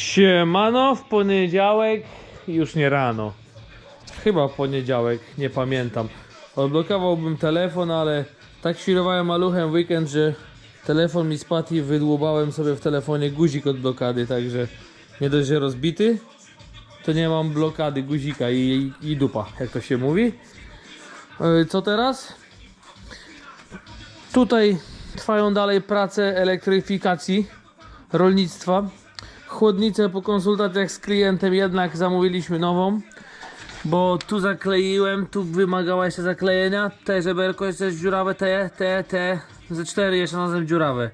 Siemano, w poniedziałek, już nie rano. Chyba poniedziałek, nie pamiętam. Odblokowałbym telefon, ale tak świrowałem maluchem weekend, że telefon mi spadł i wydłubałem sobie w telefonie guzik od blokady, także nie dość, że rozbity, to nie mam blokady guzika i, i dupa, jak to się mówi. Yy, Co teraz? Tutaj trwają dalej prace elektryfikacji rolnictwa. Chłodnicę po konsultacjach z klientem jednak zamówiliśmy nową, bo tu zakleiłem, tu wymagała jeszcze zaklejenia. Te żeberko jeszcze jest dziurawe, te, te, te, ze cztery jeszcze razem dziurawe.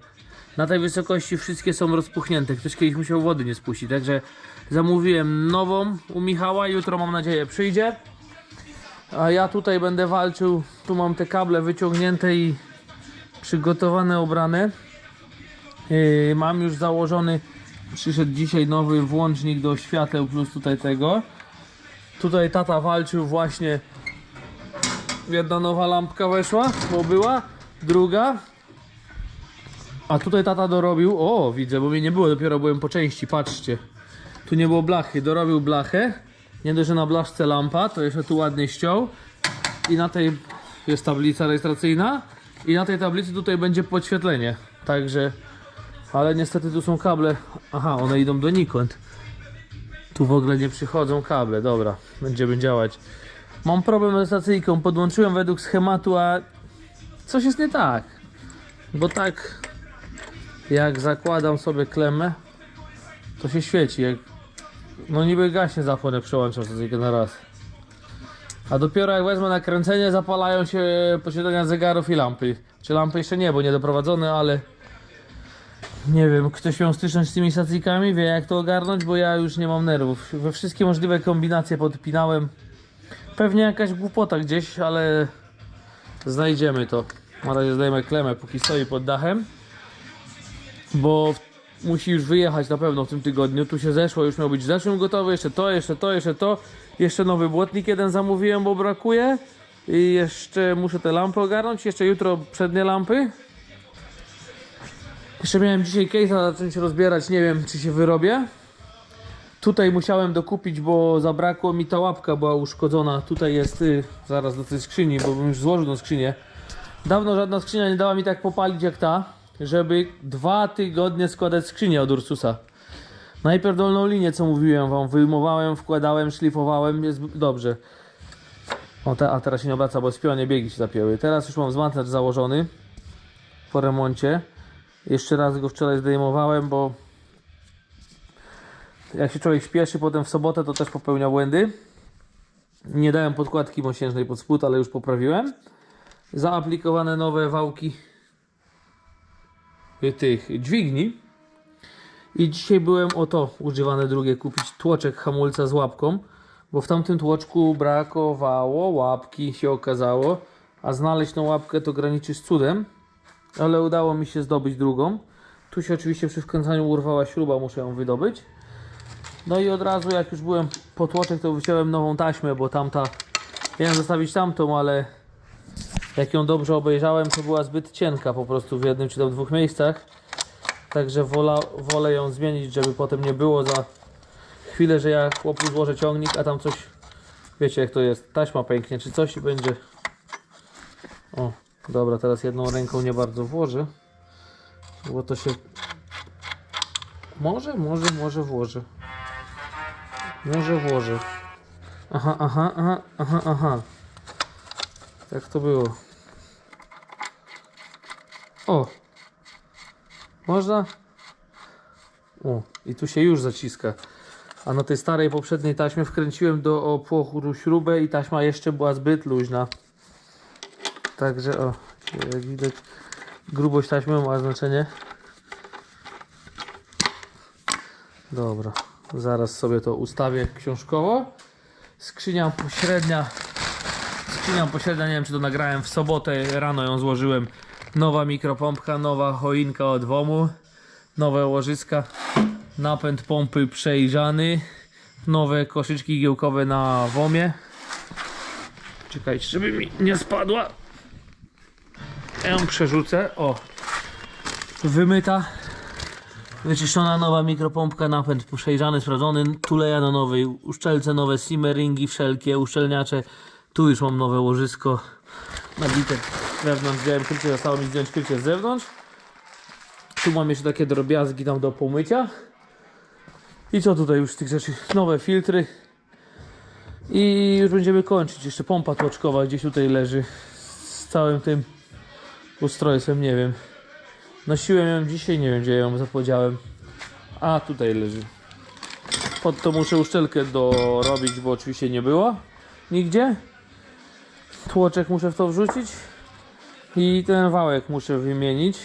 Na tej wysokości wszystkie są rozpuchnięte. Ktoś kiedyś musiał wody nie spuścić, także zamówiłem nową u Michała. Jutro mam nadzieję przyjdzie. A ja tutaj będę walczył. Tu mam te kable wyciągnięte i przygotowane, obrane. Yy, mam już założony, przyszedł dzisiaj nowy włącznik do świateł plus tutaj tego. Tutaj tata walczył właśnie. Jedna nowa lampka weszła, bo była, druga. A tutaj tata dorobił, o widzę, bo mnie nie było, dopiero byłem po części, patrzcie. Tu nie było blachy, dorobił blachę. Nie dość, że na blaszce lampa, to jeszcze tu ładnie ściął. I na tej jest tablica rejestracyjna. I na tej tablicy tutaj będzie podświetlenie. Także ale niestety tu są kable. Aha, one idą donikąd. Tu w ogóle nie przychodzą kable. Dobra, będziemy działać. Mam problem ze stacyjką. Podłączyłem według schematu, a coś jest nie tak. Bo tak jak zakładam sobie klemę, to się świeci. Jak... No niby gaśnie zapłon, jak przełączam stacyjkę na raz. A dopiero jak wezmę na kręcenie, zapalają się posiadania zegarów i lampy. Czy lampy jeszcze nie, bo nie doprowadzone, ale nie wiem, ktoś miał styczność z tymi stacyjkami, wie jak to ogarnąć, bo ja już nie mam nerwów. We wszystkie możliwe kombinacje podpinałem. Pewnie jakaś głupota gdzieś, ale znajdziemy to. Na razie zdajemy klemę, póki stoi pod dachem. Bo musi już wyjechać na pewno w tym tygodniu. Tu się zeszło, już miał być w zeszłym gotowy. Jeszcze to, jeszcze to, jeszcze to. Jeszcze nowy błotnik jeden zamówiłem, bo brakuje. I jeszcze muszę te lampy ogarnąć. Jeszcze jutro przednie lampy. Jeszcze miałem dzisiaj case'a zacząć rozbierać, nie wiem czy się wyrobię. Tutaj musiałem dokupić, bo zabrakło mi ta łapka, była uszkodzona. Tutaj jest, y, zaraz do tej skrzyni, bo bym już złożył tą skrzynię. Dawno żadna skrzynia nie dała mi tak popalić jak ta, żeby dwa tygodnie składać skrzynię od Ursusa. Najpierw dolną linię, co mówiłem wam, wyjmowałem, wkładałem, szlifowałem, jest dobrze. O, te, a teraz się nie obraca, bo spionie biegi się zapięły. Teraz już mam wzmacniacz założony po remoncie. Jeszcze raz go wczoraj zdejmowałem, bo jak się człowiek śpieszy potem w sobotę, to też popełnia błędy. Nie dałem podkładki mosiężnej pod spód, ale już poprawiłem. Zaaplikowane nowe wałki tych dźwigni. I dzisiaj byłem o to używane drugie kupić tłoczek hamulca z łapką, bo w tamtym tłoczku brakowało łapki, się okazało, a znaleźć tą łapkę to graniczy z cudem ale udało mi się zdobyć drugą. Tu się oczywiście przy wkręcaniu urwała śruba, muszę ją wydobyć. No i od razu jak już byłem po tłoczek, to wyciąłem nową taśmę, bo tamta, miałem zostawić tamtą, ale jak ją dobrze obejrzałem, to była zbyt cienka po prostu w jednym czy tam dwóch miejscach. Także wola, wolę ją zmienić, żeby potem nie było za chwilę, że ja chłopu złożę ciągnik, a tam coś, wiecie jak to jest, taśma pęknie czy coś i będzie... O, Dobra, teraz jedną ręką nie bardzo włożę, bo to się... Może, może, może włożę. Może włożę. Aha, aha, aha, aha, aha. Tak to było. O! Można? O, i tu się już zaciska. A na tej starej poprzedniej taśmie wkręciłem do opłochu śrubę i taśma jeszcze była zbyt luźna. Także o, jak widać grubość taśmy ma znaczenie. Dobra, zaraz sobie to ustawię książkowo. Skrzynia pośrednia. Skrzynia pośrednia, nie wiem czy to nagrałem w sobotę, rano ją złożyłem. Nowa mikropompka, nowa choinka od WOMU, nowe łożyska, napęd pompy przejrzany, nowe koszyczki giełkowe na WOMie. Czekajcie, żeby mi nie spadła. Ją przerzucę. O. Wymyta. Wyczyszczona nowa mikropompka, napęd przejrzany, sprawdzony, tuleja na nowej, uszczelce nowe, simmeringi wszelkie, uszczelniacze. Tu już mam nowe łożysko nabite wewnątrz, wziąłem krycie, zostało mi zdjąć krycie z zewnątrz. Tu mam jeszcze takie drobiazgi tam do pomycia. I co tutaj już z tych rzeczy? Nowe filtry. I już będziemy kończyć. Jeszcze pompa tłoczkowa gdzieś tutaj leży. Z całym tym ustrojstwem, nie wiem. Nosiłem ją dzisiaj, nie wiem gdzie ją zapodziałem. A tutaj leży. Pod to muszę uszczelkę dorobić, bo oczywiście nie było nigdzie. Tłoczek muszę w to wrzucić. I ten wałek muszę wymienić.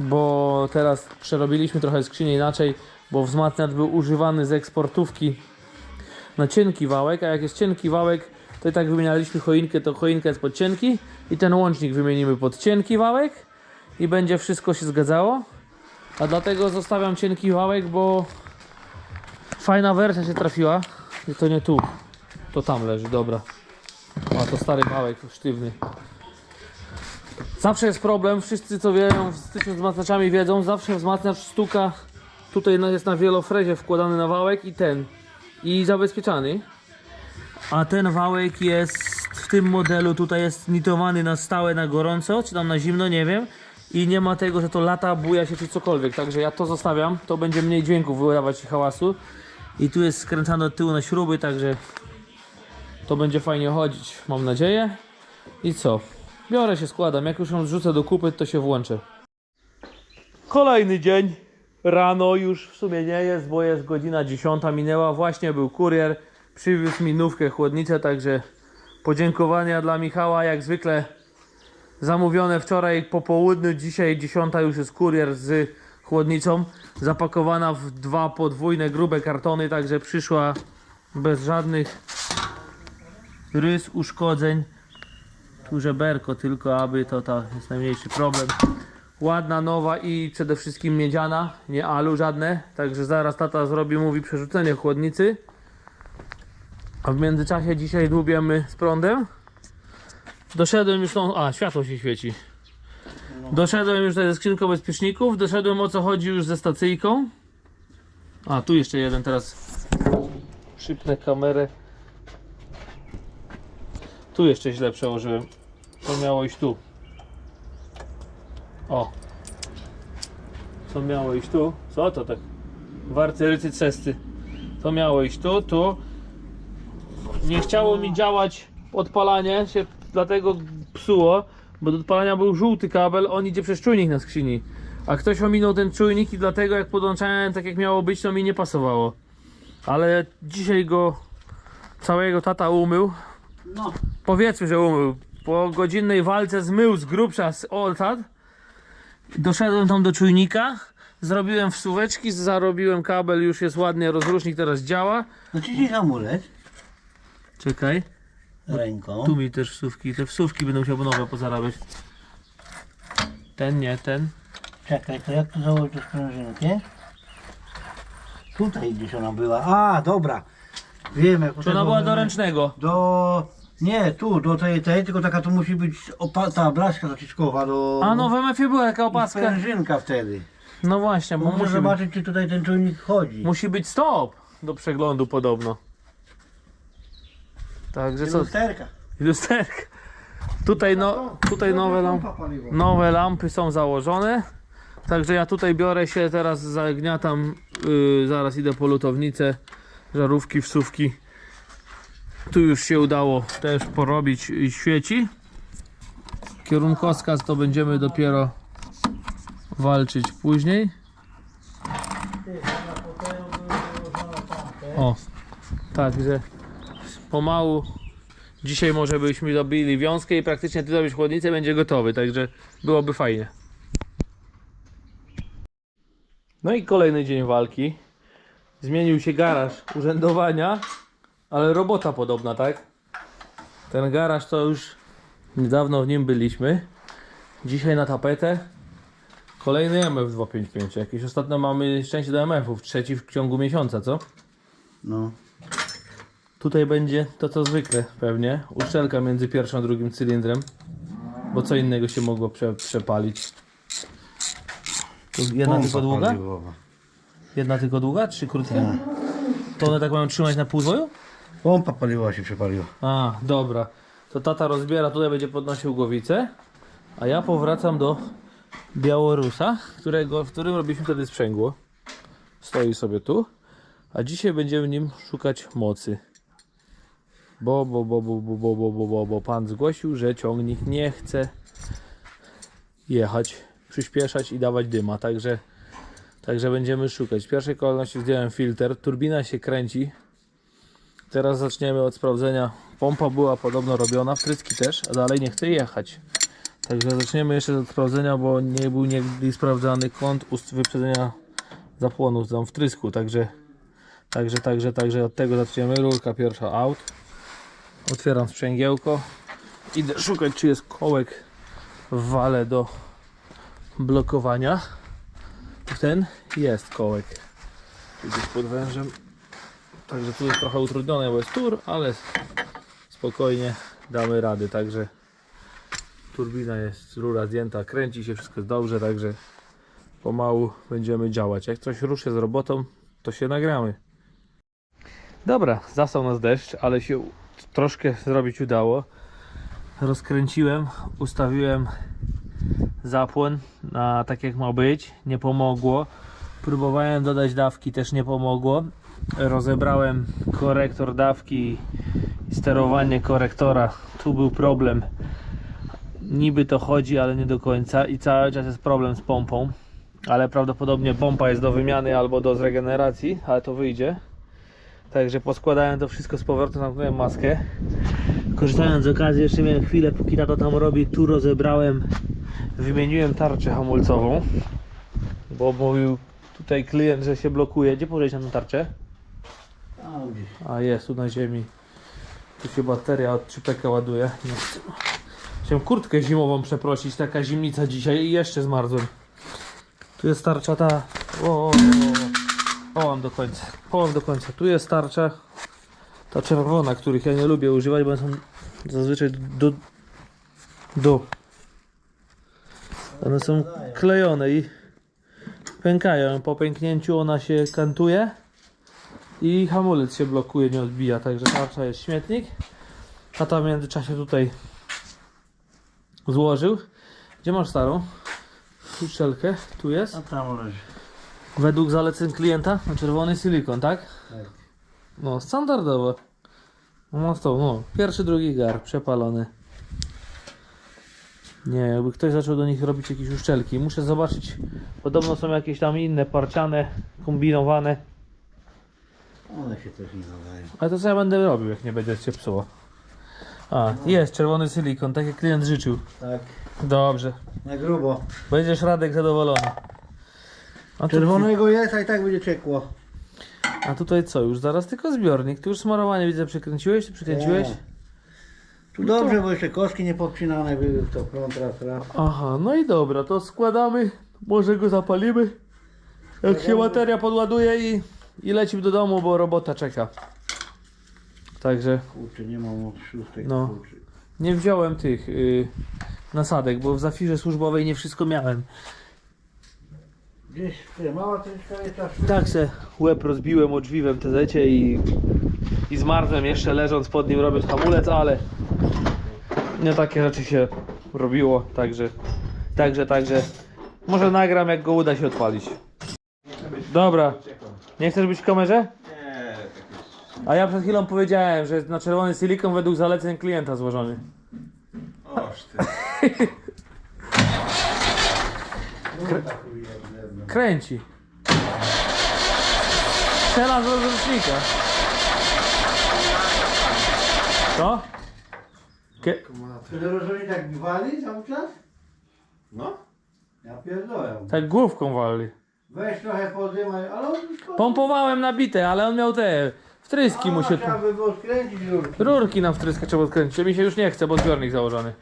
Bo teraz przerobiliśmy trochę skrzynię inaczej, bo wzmacniacz był używany z eksportówki na cienki wałek, a jak jest cienki wałek, to i tak wymienialiśmy choinkę, to choinka jest pod cienki i ten łącznik wymienimy pod cienki wałek i będzie wszystko się zgadzało. A dlatego zostawiam cienki wałek, bo fajna wersja się trafiła. I to nie tu, to tam leży, dobra. A to stary wałek, sztywny. Zawsze jest problem, wszyscy co wiedzą, styczniu z wzmacniaczami wiedzą, zawsze wzmacniacz stuka tutaj jest na wielofrezie wkładany na wałek i ten, i zabezpieczany. A ten wałek jest w tym modelu, tutaj jest nitowany na stałe, na gorąco, czy tam na zimno, nie wiem. I nie ma tego, że to lata, buja się czy cokolwiek, także ja to zostawiam, to będzie mniej dźwięków wydawać i hałasu. I tu jest skręcane od tyłu na śruby, także to będzie fajnie chodzić, mam nadzieję. I co? Biorę się, składam. Jak już ją zrzucę do kupy, to się włączę. Kolejny dzień. Rano już w sumie nie jest, bo jest godzina 10 minęła. Właśnie był kurier. Przywiózł mi nówkę chłodnicę, także podziękowania dla Michała. Jak zwykle zamówione wczoraj po południu. Dzisiaj 10 już jest kurier z chłodnicą. Zapakowana w dwa podwójne grube kartony, także przyszła bez żadnych rys, uszkodzeń. Tu żeberko tylko, aby to ta jest najmniejszy problem. Ładna, nowa i przede wszystkim miedziana, nie alu żadne. Także zaraz tata zrobi, mówi przerzucenie chłodnicy. A w międzyczasie dzisiaj dłubiemy z prądem. Doszedłem już tą... A, światło się świeci. Doszedłem już ze skrzynką bezpieczników. Doszedłem o co chodzi już ze stacyjką. A, tu jeszcze jeden teraz. Przypnę kamerę. Tu jeszcze źle przełożyłem. To miało iść tu. O. To miało iść tu. Co to tak? Warty rycy cesty. To miało iść tu, tu. Nie chciało mi działać odpalanie się, dlatego psuło, bo do odpalania był żółty kabel, on idzie przez czujnik na skrzyni. A ktoś ominął ten czujnik i dlatego jak podłączałem tak jak miało być, to mi nie pasowało. Ale dzisiaj go całego tata umył, No, Powiedzmy, że umył. Po godzinnej walce zmył z grubsza z oltat. Doszedłem tam do czujnika. Zrobiłem wsuweczki, zarobiłem kabel, już jest ładnie, rozrusznik teraz działa. naciśnij hamulec Czekaj, ręką. tu mi też wsówki, te wsówki będę musiał nowe pozarabiać. Ten nie, ten. Czekaj, to jak tu założyć sprężynkę? Tutaj gdzieś ona była. A, dobra. Wiem jak Czy ona była do ręcznego? Do... Nie, tu, do tej, tej, tylko taka tu musi być opa- ta blaszka zaciskowa do... A no w MF-ie była taka opaska. sprężynka wtedy. No właśnie, bo Muszę musi zobaczyć, czy tutaj ten czujnik chodzi. musi być stop do przeglądu podobno. Także co? Lusterka. Lusterka. Tutaj, no, tutaj nowe, lamp, nowe lampy są założone. Także ja tutaj biorę się teraz, zagniatam, yy, zaraz idę po lutownicę, żarówki, wsówki. Tu już się udało też porobić i świeci. Kierunkowskaz to będziemy dopiero walczyć później. O, także pomału Dzisiaj może byśmy dobili wiązkę i praktycznie ty zrobisz chłodnicę, będzie gotowy, także byłoby fajnie. No i kolejny dzień walki. Zmienił się garaż urzędowania, ale robota podobna, tak? Ten garaż to już niedawno w nim byliśmy. Dzisiaj na tapetę kolejny MF 255. Jakieś ostatnio mamy szczęście do MF-ów, trzeci w ciągu miesiąca, co? No. Tutaj będzie to co zwykle pewnie. Uszczelka między pierwszym a drugim cylindrem. Bo co innego się mogło prze, przepalić. Jedna Pompa tylko długa? paliwowa. Jedna tylko długa, czy krótka? To one tak mają trzymać na półzwoju? Pompa paliwowa się przepaliła. A, dobra. To tata rozbiera, tutaj będzie podnosił głowicę, a ja powracam do Białorusa, którego, w którym robiliśmy wtedy sprzęgło. Stoi sobie tu, a dzisiaj będziemy nim szukać mocy. Bo, bo, bo, bo, bo, bo, bo, bo, bo, bo pan zgłosił, że ciągnik nie chce jechać, przyspieszać i dawać dyma, także, także będziemy szukać. W pierwszej kolejności zdjąłem filtr, turbina się kręci, Teraz zaczniemy od sprawdzenia. Pompa była podobno robiona, wtryski też, a dalej nie chce jechać. Także zaczniemy jeszcze od sprawdzenia, bo nie był nigdy sprawdzany kąt ust wyprzedzenia zapłonu tam wtrysku. Także, także, także, także od tego zaczniemy. Rurka pierwsza out. Otwieram sprzęgiełko. Idę szukać, czy jest kołek w wale do blokowania. Ten jest kołek. Gdzieś pod wężem. Także tu jest trochę utrudnione, bo jest tur, ale spokojnie damy rady. Także turbina jest, rura zdjęta, kręci się, wszystko jest dobrze, także pomału będziemy działać. Jak coś ruszy z robotą, to się nagramy. Dobra, zastał nas deszcz, ale się troszkę zrobić udało. Rozkręciłem, ustawiłem zapłon na tak jak ma być, nie pomogło. Próbowałem dodać dawki, też nie pomogło rozebrałem korektor dawki i sterowanie korektora. Tu był problem. Niby to chodzi, ale nie do końca i cały czas jest problem z pompą. Ale prawdopodobnie pompa jest do wymiany albo do zregeneracji, ale to wyjdzie. Także poskładałem to wszystko z powrotem, zamknąłem maskę. Korzystając z okazji, jeszcze miałem chwilę, póki tato tam robi, tu rozebrałem, wymieniłem tarczę hamulcową, bo mówił tutaj klient, że się blokuje. Gdzie położyć na tarczę? A jest tu na ziemi. Tu się bateria od 3 ładuje. Chciałem kurtkę zimową przeprosić, taka zimnica dzisiaj i jeszcze zmarzłem. Tu jest tarcza ta. O, o, o. Połam do końca. Połam do końca. Tu jest tarcza. Ta czerwona, których ja nie lubię używać, bo są zazwyczaj do. do. One są klejone i pękają. Po pęknięciu ona się kantuje i hamulec się blokuje, nie odbija, także tarcza jest śmietnik. A tam w międzyczasie tutaj złożył. Gdzie masz starą? Uszczelkę, tu jest. A tam leży. Według zaleceń klienta na czerwony silikon, tak? Tak. No, standardowo. No to, no, pierwszy, drugi gar, przepalony. Nie, jakby ktoś zaczął do nich robić jakieś uszczelki. Muszę zobaczyć, podobno są jakieś tam inne, parciane, kombinowane. One się też nie nadają. Ale to co ja będę robił, jak nie będzie się psuło. A, jest czerwony silikon, tak jak klient życzył. Tak. Dobrze. Na grubo. Będziesz Radek zadowolony. A, Czerwonego jest, a i tak będzie ciekło. a tutaj co? Już zaraz tylko zbiornik. Tu już smarowanie widzę, przekręciłeś? Przykręciłeś? Nie. Tu dobrze, bo jeszcze kostki nie podcinane były, to prąd raz, raz. Aha, no i dobra, to składamy. Może go zapalimy. Jak się bateria podładuje i, i lecimy do domu, bo robota czeka. Także Kurczę, nie mam od szóstej. No. kurczę. nie wziąłem tych y, nasadek, bo w zafirze służbowej nie wszystko miałem. Gdzieś ty, mała czasu. Tak se łeb rozbiłem odźwiwem TZ i, i zmarzłem jeszcze leżąc pod nim robiąc hamulec, ale nie takie rzeczy się robiło, także także, także może nagram jak go uda się odpalić. Dobra, nie chcesz być w kamerze? Nie, A ja przed chwilą powiedziałem, że jest na czerwony silikon według zaleceń klienta złożony. Oż ty. Kręci. Strzela z rozrusznika. Co? Kie- Czy rozumie tak wali cały czas? No? Ja pierdolę. tak główką wali. Weź trochę podymaj, ale on już Pompowałem nabite, ale on miał te wtryski mu się... Trzeba by było skręcić rurki. Rurki na wtryskę trzeba odkręcić. Mi się już nie chce, bo zbiornik założony.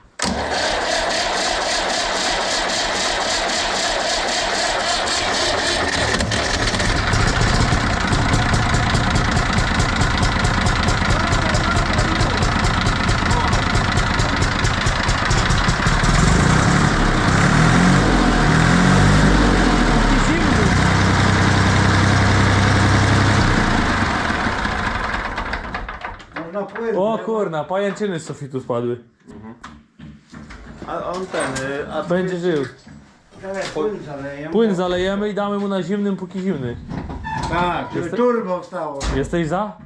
O kurna, pajęczyny z sufitu spadły. A on ten, y, a Będzie żył. Teraz płyn zaleję. Płyn zalejemy i damy mu na zimnym póki zimny. Tak, żeby turbo wstało. Jesteś za?